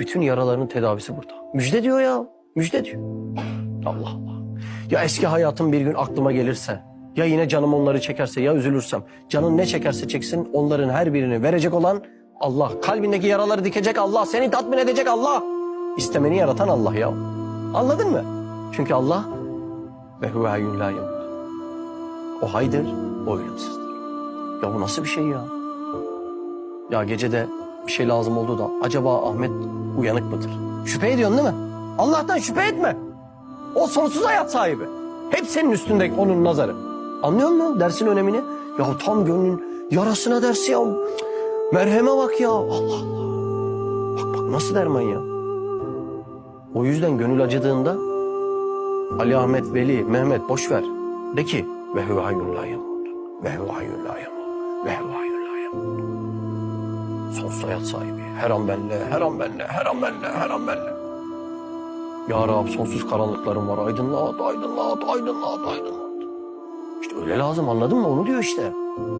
Bütün yaraların tedavisi burada. Müjde diyor ya. Müjde diyor. Allah Allah. Ya eski hayatım bir gün aklıma gelirse, ya yine canım onları çekerse, ya üzülürsem, canın ne çekerse çeksin onların her birini verecek olan Allah. Kalbindeki yaraları dikecek Allah, seni tatmin edecek Allah. İstemeni yaratan Allah ya. Anladın mı? Çünkü Allah ve huve hayyun la. O haydır, o ölümsüzdür. Ya bu nasıl bir şey ya? Ya gecede bir şey lazım oldu da acaba Ahmet uyanık mıdır? Şüphe ediyorsun değil mi? Allah'tan şüphe etme. O sonsuz hayat sahibi. Hep senin üstünde onun nazarı. Anlıyor musun dersin önemini? Ya tam gönlün yarasına dersi ya. Cık, Merheme bak ya. Allah Allah. Bak bak nasıl derman ya. O yüzden gönül acıdığında Ali Ahmet Veli Mehmet boş ver. De ki ve huve hayyun la yemut. Ve huve hayyun la yemut. Ve huve hayyun la yemut. Sonsuz hayat sahibi. Her an benle, her an benle, her an benle, her an benle. Ya Rab sonsuz karanlıklarım var. Aydınlat, aydınlat, aydınlat, aydınlat. İşte öyle lazım anladın mı? Onu diyor işte.